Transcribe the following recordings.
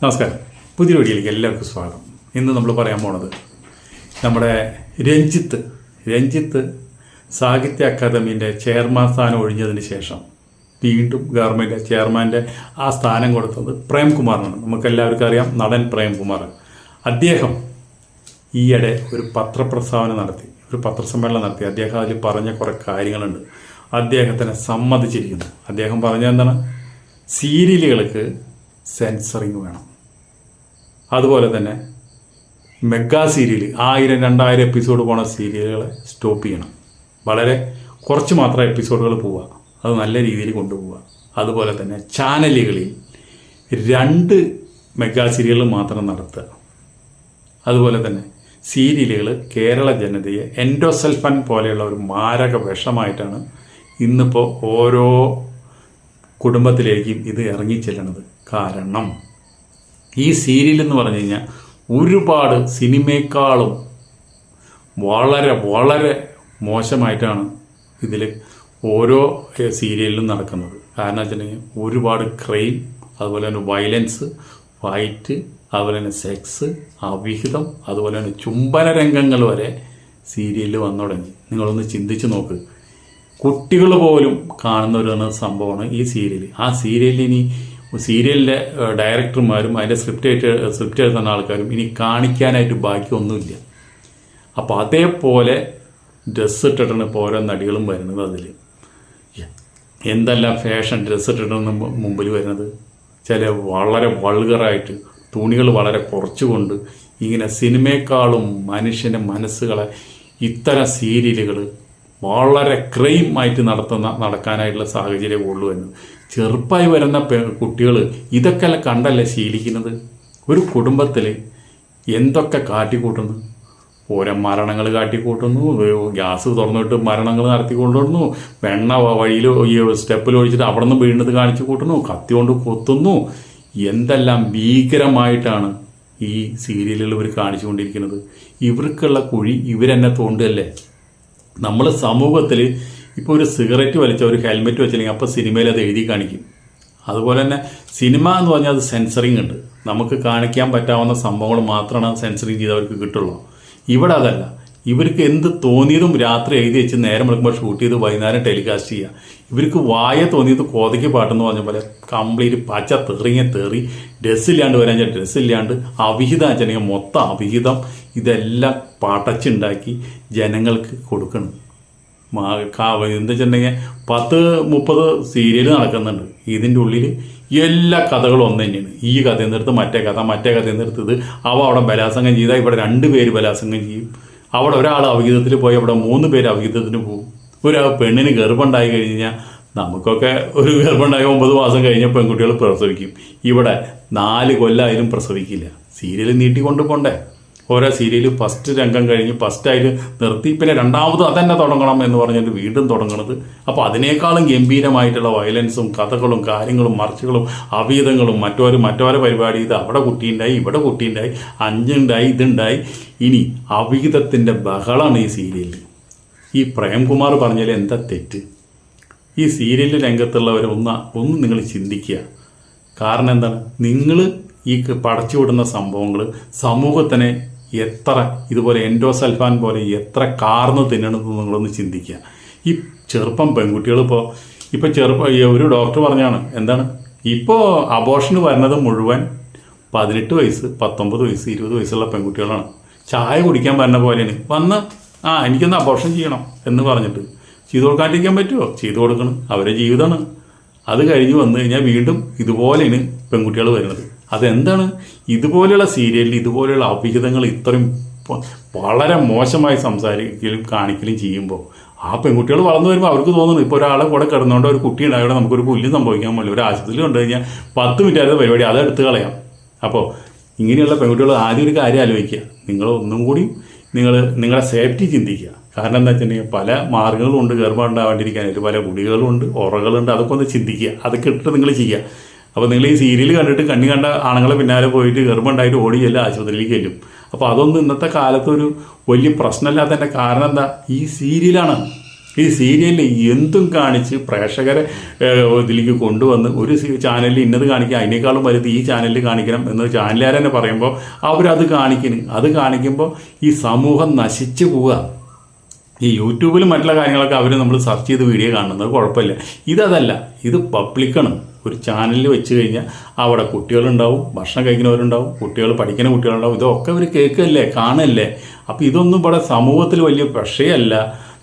നമസ്കാരം. പുതിയ വീഡിയോയിലേക്ക് എല്ലാവർക്കും സ്വാഗതം. ഇന്ന് നമ്മൾ പറയാൻ പോണത് നമ്മുടെ രഞ്ജിത്ത് രഞ്ജിത്ത് സാഹിത്യ അക്കാദമീന്റെ ചെയർമാൻ സ്ഥാനം ഒഴിഞ്ഞതിന് ശേഷം വീണ്ടും ഗവൺമെന്റ് ചെയർമാന്റെ ആ സ്ഥാനം കൊടുത്തത് പ്രേംകുമാറിനാണ്. നമുക്കെല്ലാവർക്കും അറിയാം നടൻ പ്രേംകുമാർ. അദ്ദേഹം ഈയിടെ ഒരു പത്രപ്രസ്താവന നടത്തി ഒരു പത്രസമ്മേളനം നടത്തി. അദ്ദേഹം അതിൽ പറഞ്ഞ കുറേ കാര്യങ്ങളുണ്ട്. അദ്ദേഹത്തിനെ സമ്മതിച്ചിരിക്കുന്നു. അദ്ദേഹം പറഞ്ഞ എന്താണ് സീരിയലുകൾക്ക് സെൻസറിങ് വേണം. അതുപോലെ തന്നെ മെഗാ സീരിയൽ ആയിരം രണ്ടായിരം എപ്പിസോഡ് പോണ സീരിയലുകളെ സ്റ്റോപ്പ് ചെയ്യണം. വളരെ കുറച്ച് മാത്രം എപ്പിസോഡുകൾ പോവുക. അത് നല്ല രീതിയിൽ കൊണ്ടുപോവുക. അതുപോലെ തന്നെ ചാനലുകളിൽ രണ്ട് മെഗാ സീരിയലുകൾ മാത്രം നടത്തുക. അതുപോലെ തന്നെ സീരിയലുകൾ കേരള ജനതയെ എൻഡോസൽഫൻ പോലെയുള്ള ഒരു മാരക വിഷമായിട്ടാണ് ഇന്നിപ്പോൾ ഓരോ കുടുംബത്തിലേക്കും ഇത് ഇറങ്ങിച്ചെല്ലണത് കാരണം. ഈ സീരിയൽ എന്ന് പറഞ്ഞു കഴിഞ്ഞാൽ ഒരുപാട് സിനിമയെക്കാളും വളരെ വളരെ മോശമായിട്ടാണ് ഇതിൽ ഓരോ സീരിയലിലും നടക്കുന്നത്. കാരണം വെച്ചിട്ടുണ്ടെങ്കിൽ ഒരുപാട് ക്രൈം അതുപോലെ തന്നെ വയലൻസ് ഫൈറ്റ് അതുപോലെ തന്നെ സെക്സ് അവിഹിതം അതുപോലെ തന്നെ ചുംബന രംഗങ്ങൾ വരെ സീരിയലിൽ വന്നു തുടങ്ങി. നിങ്ങളൊന്ന് ചിന്തിച്ച് നോക്ക്. കുട്ടികൾ പോലും കാണുന്ന ഒരു സംഭവമാണ് ഈ സീരിയൽ ആ സീരിയലിൽ ഇനി സീരിയലിലെ ഡയറക്ടർമാരും അതിന്റെ സ്ക്രിപ്റ്റ് ആയിട്ട് സ്ക്രിപ്റ്റ് എഴുതുന്ന ആൾക്കാരും ഇനി കാണിക്കാനായിട്ട് ബാക്കിയൊന്നുമില്ല അപ്പോൾ അതേപോലെ ഡ്രസ്സ് ഇട്ടിട്ടാണ് ഇപ്പോൾ ഓരോ നടികളും വരുന്നത് അതിൽ എന്തെല്ലാം ഫാഷൻ ഡ്രസ്സ് ഇട്ടിട്ടാണ് മുമ്പിൽ വരുന്നത്? ചില വളരെ വൾഗറായിട്ട് തുണികൾ വളരെ കുറച്ചുകൊണ്ട് ഇങ്ങനെ സിനിമയെക്കാളും മനുഷ്യന്റെ മനസ്സുകളെ ഇത്തരം സീരിയലുകൾ വളരെ ക്രൈം ആയിട്ട് നടത്തുന്ന നടക്കാനായിട്ടുള്ള സാഹചര്യം ഉള്ളൂ എന്ന്. ചെറുപ്പമായി വരുന്ന കുട്ടികൾ ഇതൊക്കെ കണ്ടല്ലേ ശീലിക്കുന്നത്? ഒരു കുടുംബത്തിൽ എന്തൊക്കെ കാട്ടിക്കൂട്ടുന്നു? ഓരോ മരണങ്ങൾ കാട്ടിക്കൂട്ടുന്നു ഗ്യാസ് തുറന്നിട്ട് മരണങ്ങൾ നടത്തിക്കൊണ്ടുവരുന്നു വെണ്ണ വഴിയിൽ ഈ സ്റ്റെപ്പിൽ ഒഴിച്ചിട്ട് അവിടെ നിന്ന് വീണത് കാണിച്ചു കൂട്ടുന്നു കത്തി കൊണ്ട് കൊത്തുന്നു. എന്തെല്ലാം ഭീകരമായിട്ടാണ് ഈ സീരിയലുകൾ ഇവർ കാണിച്ചുകൊണ്ടിരിക്കുന്നത്? ഇവർക്കുള്ള കുഴി ഇവരെന്നെ തോണ്ടുകയല്ലേ? നമ്മൾ സമൂഹത്തിൽ ഇപ്പോൾ ഒരു സിഗരറ്റ് വലിച്ച ഒരു ഹെൽമെറ്റ് വെച്ചില്ലെങ്കിൽ അപ്പോൾ സിനിമയിൽ അത് എഴുതി കാണിക്കും. അതുപോലെ തന്നെ സിനിമ എന്ന് പറഞ്ഞാൽ അത് സെൻസറിങ് ഉണ്ട്. നമുക്ക് കാണിക്കാൻ പറ്റാവുന്ന സംഭവങ്ങൾ മാത്രമാണ് സെൻസറിങ് ചെയ്തവർക്ക് കിട്ടുള്ളൂ. ഇവിടെ അതല്ല. ഇവർക്ക് എന്ത് തോന്നിയതും രാത്രി എഴുതി വെച്ച് നേരം വിളിക്കുമ്പോൾ ഷൂട്ട് ചെയ്ത് വൈകുന്നേരം ടെലികാസ്റ്റ് ചെയ്യുക ഇവർക്ക് വായ തോന്നിയത് കോതയ്ക്ക് പാട്ടെന്ന് പറഞ്ഞ പോലെ കംപ്ലീറ്റ് പച്ച തെറിങ്ങി തെറി ഡ്രസ്സില്ലാണ്ട് വരാൻ ഡ്രസ്സില്ലാണ്ട് അവിഹിതം വെച്ചിട്ടുണ്ടെങ്കിൽ മൊത്തം അവിഹിതം. ഇതെല്ലാം പടച്ചുണ്ടാക്കി ജനങ്ങൾക്ക് കൊടുക്കണം. മാ- കാ- എന്താ വെച്ചിട്ടുണ്ടെങ്കിൽ പത്ത് മുപ്പത് സീരിയൽ നടക്കുന്നുണ്ട്. ഇതിന്റെ ഉള്ളിൽ എല്ലാ കഥകളും ഒന്ന് തന്നെയാണ്. ഈ കഥ നിർത്ത് മറ്റേ കഥ മറ്റേ കഥ ഇത്. അവ അവിടെ ബലാസംഗം ചെയ്താൽ ഇവിടെ രണ്ട് പേര് ബലാസംഗം ചെയ്യും. അവിടെ ഒരാൾ അവിഹിതത്തിൽ പോയി അവിടെ മൂന്ന് പേര് അവിഹിതത്തിന് പോകും. ഒരു പെണ്ണിന് ഗർഭമുണ്ടായി കഴിഞ്ഞാൽ നമുക്കൊക്കെ ഒരു ഗർഭമുണ്ടായി ഒമ്പത് മാസം കഴിഞ്ഞ പെൺകുട്ടികൾ പ്രസവിക്കും. ഇവിടെ നാല് കൊല്ലായാലും പ്രസവിക്കില്ല. സീരിയൽ നീട്ടിക്കൊണ്ട് പോണ്ടേ? ഓരോ സീരിയൽ ഫസ്റ്റ് രംഗം കഴിഞ്ഞ് ഫസ്റ്റ് ആയിട്ട് നിർത്തി. പിന്നെ രണ്ടാമത് അതന്നെ തുടങ്ങണം എന്ന് പറഞ്ഞിട്ട് വീണ്ടും തുടങ്ങണത്. അപ്പോൾ അതിനേക്കാളും ഗംഭീരമായിട്ടുള്ള വയലൻസും കഥകളും കാര്യങ്ങളും മറിച്ചുകളും അവീതങ്ങളും മറ്റോരും മറ്റോരെ പരിപാടി ഇത് അവിടെ കുട്ടിയുണ്ടായി ഇവിടെ കുട്ടിയുണ്ടായി അഞ്ചുണ്ടായി ഇതുണ്ടായി. ഇനി അവീതത്തിന്റെ ബഹളാണ് ഈ സീരിയലിൽ ഈ പ്രേംകുമാർ പറഞ്ഞാൽ എന്താ തെറ്റ്? ഈ സീരിയൽ രംഗത്തുള്ളവർ ഒന്ന് നിങ്ങൾ ചിന്തിക്കുക. കാരണം എന്താണ്? നിങ്ങൾ ഈ പടച്ചുവിടുന്ന സംഭവങ്ങൾ സമൂഹത്തിനെ എത്ര ഇതുപോലെ എൻഡോസൽഫാൻ പോലെ എത്ര കാർന്ന് തിന്നണമെന്ന് നിങ്ങളൊന്ന് ചിന്തിക്കുക. ഈ ചെറുപ്പം പെൺകുട്ടികൾ ഇപ്പോൾ ഇപ്പോൾ ചെറുപ്പം ഒരു ഡോക്ടർ പറഞ്ഞാണ് എന്താണ്? ഇപ്പോൾ അബോഷന് വരുന്നത് മുഴുവൻ പതിനെട്ട് വയസ്സ് പത്തൊമ്പത് വയസ്സ് ഇരുപത് വയസ്സുള്ള പെൺകുട്ടികളാണ്. ചായ കുടിക്കാൻ വരുന്ന പോലെയാണ്. വന്ന് ആ എനിക്കൊന്ന് അബോഷൻ ചെയ്യണം എന്ന് പറഞ്ഞിട്ട്. ചെയ്തു കൊടുക്കാണ്ടിരിക്കാൻ പറ്റുമോ ചെയ്തു കൊടുക്കണം. അവരെ ജീവിതമാണ്. അത് കഴിഞ്ഞ് വന്നു കഴിഞ്ഞാൽ വീണ്ടും ഇതുപോലെയാണ് പെൺകുട്ടികൾ വരുന്നത്. അതെന്താണ്? ഇതുപോലെയുള്ള സീരിയലിൽ ഇതുപോലെയുള്ള അവിഹിതങ്ങൾ ഇത്രയും വളരെ മോശമായി സംസാരിക്കലും കാണിക്കലും ചെയ്യുമ്പോൾ ആ പെൺകുട്ടികൾ വളർന്നു വരുമ്പോൾ അവർക്ക് തോന്നുന്നു ഇപ്പോൾ ഒരാളെ കൂടെ കിടന്നുകൊണ്ട് ഒരു കുട്ടി ഉണ്ടായവിടെ നമുക്കൊരു പുല്ല് സംഭവിക്കാൻ പോലും ഒരു ആശുപത്രിയിൽ കൊണ്ടു കഴിഞ്ഞാൽ പത്ത് മിനിറ്റ് ആയിരുന്ന പരിപാടി അത് എടുത്തു കളയാം. അപ്പോൾ ഇങ്ങനെയുള്ള പെൺകുട്ടികൾ ആദ്യം ഒരു കാര്യം ആലോചിക്കുക. നിങ്ങൾ ഒന്നും കൂടി നിങ്ങൾ നിങ്ങളുടെ സേഫ്റ്റി ചിന്തിക്കുക. കാരണം എന്താ വെച്ചിട്ടുണ്ടെങ്കിൽ പല മാർഗങ്ങളും ഉണ്ട്. ഗർഭം ഉണ്ടാവാണ്ടിരിക്കാനായിട്ട് പല ഗുളികളുണ്ട് ഉറകളുണ്ട്. അതൊക്കെ ഒന്ന് ചിന്തിക്കുക. അതൊക്കെ ഇട്ടിട്ട് നിങ്ങൾ ചെയ്യുക. അപ്പോൾ നിങ്ങൾ ഈ സീരിയൽ കണ്ടിട്ട് കണ്ണി കണ്ട ആണുങ്ങളെ പിന്നാലെ പോയിട്ട് ഗർഭമുണ്ടായിട്ട് ഓടി ചെല്ലാം ആശുപത്രിയിലേക്ക് ചെല്ലും അപ്പോൾ അതൊന്നും ഇന്നത്തെ കാലത്ത് ഒരു വലിയ പ്രശ്നമില്ലാത്തതിന്റെ കാരണം എന്താ? ഈ സീരിയലാണ് ഈ സീരിയലിൽ എന്തും കാണിച്ച് പ്രേക്ഷകരെ ഇതിലേക്ക് കൊണ്ടുവന്ന് ഒരു ചാനലിൽ ഇന്നത് കാണിക്കുക അതിനേക്കാളും വലുത് ഈ ചാനലിൽ കാണിക്കണം എന്ന് ചാനലുകാർ തന്നെ പറയുമ്പോൾ അവരത് കാണിക്കുന്നു. അത് കാണിക്കുമ്പോൾ ഈ സമൂഹം നശിച്ചു പോവുക. ഈ യൂട്യൂബിലും മറ്റുള്ള കാര്യങ്ങളൊക്കെ അവർ നമ്മൾ സെർച്ച് ചെയ്ത് വീഡിയോ കാണുന്നത് കുഴപ്പമില്ല. ഇതതല്ല ഇത് പബ്ലിക്കാണ് ഒരു ചാനലിൽ വെച്ച് കഴിഞ്ഞാൽ അവിടെ കുട്ടികളുണ്ടാവും ഭക്ഷണം കഴിക്കുന്നവരുണ്ടാവും കുട്ടികൾ പഠിക്കുന്ന കുട്ടികളുണ്ടാവും. ഇതൊക്കെ അവർ കേൾക്കല്ലേ കാണല്ലേ? അപ്പോൾ ഇതൊന്നും ഇവിടെ സമൂഹത്തിൽ വലിയ വിഷയമല്ല.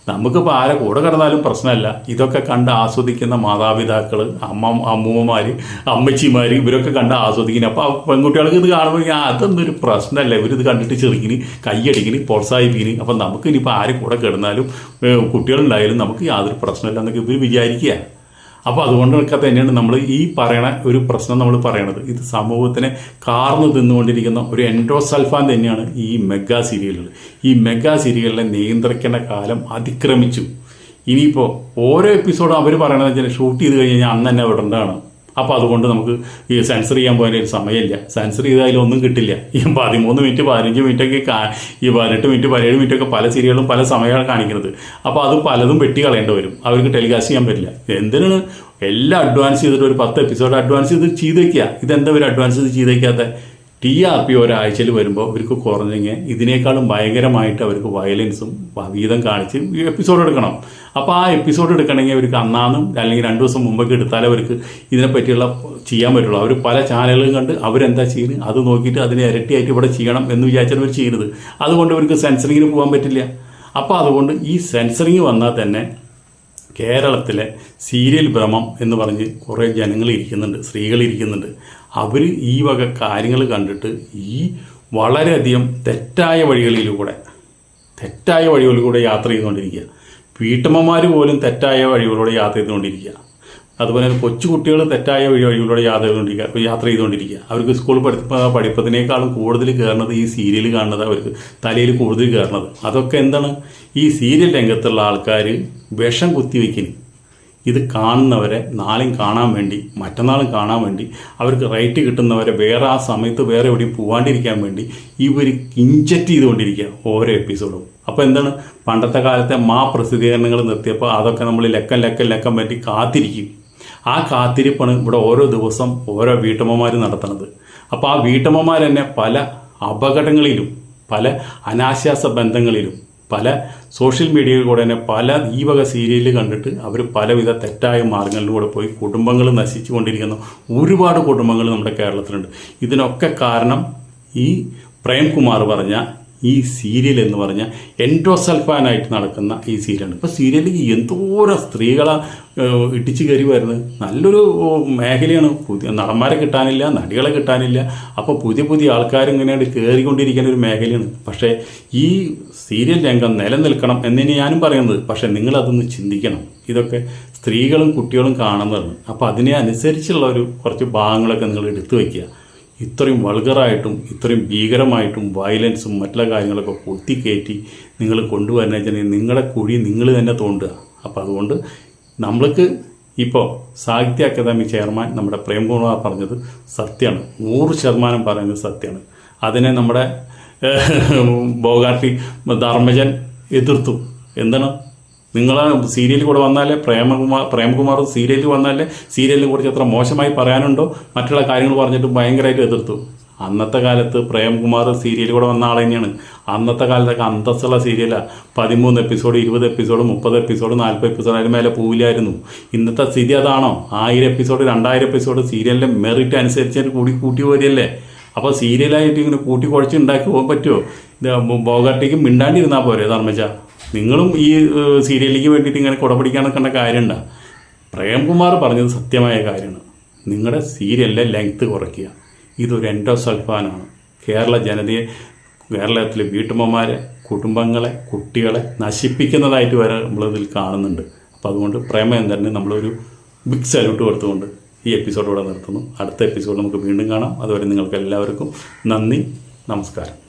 നമുക്കിപ്പോൾ ആരെ കൂടെ കിടന്നാലും പ്രശ്നമല്ല. ഇതൊക്കെ കണ്ട് ആസ്വദിക്കുന്ന മാതാപിതാക്കൾ അമ്മ അമ്മൂമ്മമാർ അമ്മച്ചിമാർ ഇവരൊക്കെ കണ്ട് ആസ്വദിക്കുന്നത് അപ്പോൾ പെൺകുട്ടികൾക്ക് ഇത് കാണുമ്പോൾ ഞാൻ അതൊന്നും ഒരു പ്രശ്നമല്ല. ഇവരിത് കണ്ടിട്ട് ചെറുക്കിന് കൈയടിക്കിന് പ്രോത്സാഹിപ്പിക്കിന് അപ്പം നമുക്ക് ഇനിയിപ്പോൾ ആര് കൂടെ കിടന്നാലും കുട്ടികളുണ്ടായാലും നമുക്ക് യാതൊരു പ്രശ്നമില്ല എന്നൊക്കെ ഇവർ വിചാരിക്കുക. അപ്പോൾ അതുകൊണ്ടൊക്കെ തന്നെയാണ് നമ്മൾ ഈ പറയണ ഒരു പ്രശ്നം നമ്മൾ പറയണത്. ഇത് സമൂഹത്തിനെ കാർന്നു തിന്നുകൊണ്ടിരിക്കുന്ന ഒരു എൻഡോസൾഫാൻ തന്നെയാണ് ഈ മെഗാ സീരിയലുകൾ. ഈ മെഗാ സീരിയലിനെ നിയന്ത്രിക്കേണ്ട കാലം അതിക്രമിച്ചു. ഇനിയിപ്പോൾ ഓരോ എപ്പിസോഡും അവർ പറയണതെന്ന് വെച്ചാൽ ഷൂട്ട് ചെയ്ത് കഴിഞ്ഞ് കഴിഞ്ഞാൽ അന്ന് തന്നെ വിടേണ്ടതാണ് അപ്പോൾ അതുകൊണ്ട് നമുക്ക് ഈ സെൻസർ ചെയ്യാൻ പോയാലും ഒരു സമയമില്ല. സെൻസർ ചെയ്താലും ഒന്നും കിട്ടില്ല. ഈ പതിമൂന്ന് മിനിറ്റ് പതിനഞ്ച് മിനിറ്റൊക്കെ ഈ പതിനെട്ട് മിനിറ്റ് പതിനേഴ് മിനിറ്റൊക്കെ പല സീരിയലും പല സമയമാണ് കാണിക്കുന്നത്. അപ്പോൾ അത് പലതും വെട്ടി കളയേണ്ടി വരും. അവർക്ക് ടെലികാസ്റ്റ് ചെയ്യാൻ പറ്റില്ല. എന്തിനാണ് എല്ലാം അഡ്വാൻസ് ചെയ്തിട്ട് ഒരു പത്ത് എപ്പിസോഡ് അഡ്വാൻസ് ചെയ്ത് ചെയ്തേക്കുക ഇതെന്താ ഒരു അഡ്വാൻസ് ചെയ്ത് ചെയ്തേക്കാത്ത? ടി ആർ പി ഒരാഴ്ചയിൽ വരുമ്പോൾ ഇവർക്ക് കുറഞ്ഞെങ്കിൽ ഇതിനേക്കാളും ഭയങ്കരമായിട്ട് അവർക്ക് വയലൻസും വീതം കാണിച്ച് എപ്പിസോഡ് എടുക്കണം. അപ്പോൾ ആ എപ്പിസോഡ് എടുക്കണമെങ്കിൽ അവർക്ക് അന്നാന്നും അല്ലെങ്കിൽ രണ്ട് ദിവസം മുമ്പൊക്കെ എടുത്താലേ അവർക്ക് ഇതിനെപ്പറ്റിയുള്ള ചെയ്യാൻ പറ്റുള്ളൂ. അവർ പല ചാനലുകളും കണ്ട് അവരെന്താ ചെയ്യുന്നത്? അത് നോക്കിയിട്ട് അതിനെ ഇരട്ടിയായിട്ട് ഇവിടെ ചെയ്യണം എന്ന് വിചാരിച്ചാണ് അവർ ചെയ്യുന്നത്. അതുകൊണ്ട് ഇവർക്ക് സെൻസറിങ്ങിന് പോകാൻ പറ്റില്ല. അപ്പോൾ അതുകൊണ്ട് ഈ സെൻസറിങ് വന്നാൽ തന്നെ കേരളത്തിലെ സീരിയൽ ഭ്രമം എന്ന് പറഞ്ഞ് കുറേ ജനങ്ങൾ ഇരിക്കുന്നുണ്ട് സ്ത്രീകൾ ഇരിക്കുന്നുണ്ട്. അവർ ഈ വക കാര്യങ്ങൾ കണ്ടിട്ട് ഈ വളരെയധികം തെറ്റായ വഴികളിലൂടെ തെറ്റായ വഴികളിലൂടെ യാത്ര ചെയ്തുകൊണ്ടിരിക്കുക. വീട്ടമ്മമാർ പോലും തെറ്റായ വഴികളിലൂടെ യാത്ര ചെയ്തുകൊണ്ടിരിക്കുക. അതുപോലെ തന്നെ കൊച്ചുകുട്ടികൾ തെറ്റായ വഴി വഴികളിലൂടെ യാത്ര ചെയ്തുകൊണ്ടിരിക്കുക യാത്ര ചെയ്തുകൊണ്ടിരിക്കുക. അവർക്ക് സ്കൂൾ പഠിപ്പ പഠിപ്പതിനേക്കാളും കൂടുതൽ കയറുന്നത് ഈ സീരിയൽ കാണുന്നത് അവർക്ക് തലയിൽ കൂടുതൽ കയറുന്നത് അതൊക്കെ എന്താണ്? ഈ സീരിയൽ രംഗത്തുള്ള ആൾക്കാർ വിഷം കുത്തിവെക്കുന്നു ഇത് കാണുന്നവരെ നാളെയും കാണാൻ വേണ്ടി മറ്റന്നാളും കാണാൻ വേണ്ടി അവർക്ക് റൈറ്റ് കിട്ടുന്നവരെ വേറെ ആ സമയത്ത് വേറെ എവിടെയും പോവാണ്ടിരിക്കാൻ വേണ്ടി ഇവർ ഇഞ്ചക്ട് ചെയ്തുകൊണ്ടിരിക്കുക ഓരോ എപ്പിസോഡും. അപ്പോൾ എന്താണ്? പണ്ടത്തെ കാലത്തെ മാ പ്രസിദ്ധീകരണങ്ങൾ നിർത്തിയപ്പോൾ അതൊക്കെ നമ്മൾ ലക്കം ലക്കം ലക്കം പറ്റി കാത്തിരിക്കും. ആ കാത്തിരിപ്പാണ് ഇവിടെ ഓരോ ദിവസം ഓരോ വീട്ടമ്മമാർ നടത്തുന്നത്. അപ്പോൾ ആ വീട്ടമ്മമാർ തന്നെ പല അപകടങ്ങളിലും പല അനാശാസ ബന്ധങ്ങളിലും പല സോഷ്യൽ മീഡിയയിൽ തന്നെ പല ഈ വക സീരിയൽ കണ്ടിട്ട് അവർ പലവിധ തെറ്റായ മാർഗങ്ങളിലൂടെ പോയി കുടുംബങ്ങൾ നശിച്ചു കൊണ്ടിരിക്കുന്ന ഒരുപാട് കുടുംബങ്ങൾ നമ്മുടെ കേരളത്തിലുണ്ട്. ഇതിനൊക്കെ കാരണം ഈ പ്രേംകുമാർ പറഞ്ഞ ഈ സീരിയൽ എന്ന് പറഞ്ഞാൽ എൻഡോസൽഫാനായിട്ട് നടക്കുന്ന ഈ സീരിയലാണ്. ഇപ്പോൾ സീരിയലിൽ എന്തോരം സ്ത്രീകളെ ഏഹ്, ഇടിച്ചു കയറി വരുന്നത്. നല്ലൊരു മേഖലയാണ്. പുതിയ നടന്മാരെ കിട്ടാനില്ല നടികളെ കിട്ടാനില്ല. അപ്പോൾ പുതിയ പുതിയ ആൾക്കാർ ഇങ്ങനെയാണ് കയറിക്കൊണ്ടിരിക്കുന്ന ഒരു മേഖലയാണ്. പക്ഷേ ഈ സീരിയൽ രംഗം നിലനിൽക്കണം എന്നിനി ഞാനും പറയുന്നത് പക്ഷേ നിങ്ങളതൊന്ന് ചിന്തിക്കണം. ഇതൊക്കെ സ്ത്രീകളും കുട്ടികളും കാണുന്നതാണ്. അപ്പോൾ അതിനെ അനുസരിച്ചുള്ള ഒരു കുറച്ച് ഭാഗങ്ങളൊക്കെ നിങ്ങൾ എടുത്തു വയ്ക്കുക ഇത്രയും വൾഗറായിട്ടും ഇത്രയും ഭീകരമായിട്ടും വയലൻസും മറ്റുള്ള കാര്യങ്ങളൊക്കെ കൊത്തിക്കയറ്റി നിങ്ങൾ കൊണ്ടുവരുന്ന വെച്ചാൽ നിങ്ങളുടെ കുഴി നിങ്ങൾ തന്നെ തോണ്ടുക. അപ്പോൾ അതുകൊണ്ട് നമ്മൾക്ക് ഇപ്പോൾ സാഹിത്യ അക്കാദമി ചെയർമാൻ നമ്മുടെ പ്രേംകുമാർ പറഞ്ഞത് സത്യമാണ്. നൂറ് ശതമാനം പറയുന്നത് സത്യമാണ്. അതിനെ നമ്മുടെ ബോഗാട്ടി ധർമ്മജൻ എതിർത്തു. എന്താണ്? നിങ്ങൾ സീരിയലിൽ കൂടെ വന്നാലേ പ്രേമകുമാർ പ്രേമകുമാർ സീരിയലിൽ വന്നാലേ സീരിയലിനെ കുറിച്ച് എത്ര മോശമായി പറയാനുണ്ടോ? മറ്റുള്ള കാര്യങ്ങൾ പറഞ്ഞിട്ട് ഭയങ്കരമായിട്ട് എതിർത്തു. അന്നത്തെ കാലത്ത് പ്രേംകുമാർ സീരിയലിൽ കൂടെ വന്ന ആൾ തന്നെയാണ്. അന്നത്തെ കാലത്തൊക്കെ അന്തസ്സുള്ള സീരിയലാണ് പതിമൂന്ന് എപ്പിസോഡ് ഇരുപത് എപ്പിസോഡ് മുപ്പത് എപ്പിസോഡ് നാൽപ്പത് എപ്പിസോഡ് അതിന് മേലെ പോവില്ലായിരുന്നു. ഇന്നത്തെ സ്ഥിതി അതാണോ? ആയിരം എപ്പിസോഡ് രണ്ടായിരം എപ്പിസോഡ് സീരിയലിന്റെ മെറിറ്റ് അനുസരിച്ച് കൂടി കൂട്ടി വരികയല്ലേ? അപ്പോൾ സീരിയലായിട്ട് ഇങ്ങനെ കൂട്ടി കുഴച്ച് ഉണ്ടാക്കി പോകാൻ പറ്റുമോ ബോഗാട്ടേക്ക് മിണ്ടാണ്ടിരുന്നാൽ പോരെ ധർമ്മജ? നിങ്ങളും ഈ സീരിയലിലേക്ക് വേണ്ടിയിട്ട് ഇങ്ങനെ കുടപിടിക്കാൻ കണ്ട കാര്യമുണ്ട. പ്രേംകുമാർ പറഞ്ഞത് സത്യമായ കാര്യമാണ്. നിങ്ങളുടെ സീരിയലിലെ ലെങ്ത്ത് കുറയ്ക്കുക. ഇതൊരു എൻഡോസൾഫാനാണ് കേരള ജനതയെ കേരളത്തിലെ വീട്ടമ്മമാരെ കുടുംബങ്ങളെ കുട്ടികളെ നശിപ്പിക്കുന്നതായിട്ട് വരെ നമ്മളിതിൽ കാണുന്നുണ്ട്. അപ്പോൾ അതുകൊണ്ട് പ്രേമം തന്നെ നമ്മളൊരു ബിഗ് സല്യൂട്ട് കൊടുത്തുകൊണ്ട് ഈ എപ്പിസോഡ് ഇവിടെ നിർത്തുന്നു. അടുത്ത എപ്പിസോഡ് നമുക്ക് വീണ്ടും കാണാം. അതുവരെ നിങ്ങൾക്ക് എല്ലാവർക്കും നന്ദി നമസ്കാരം.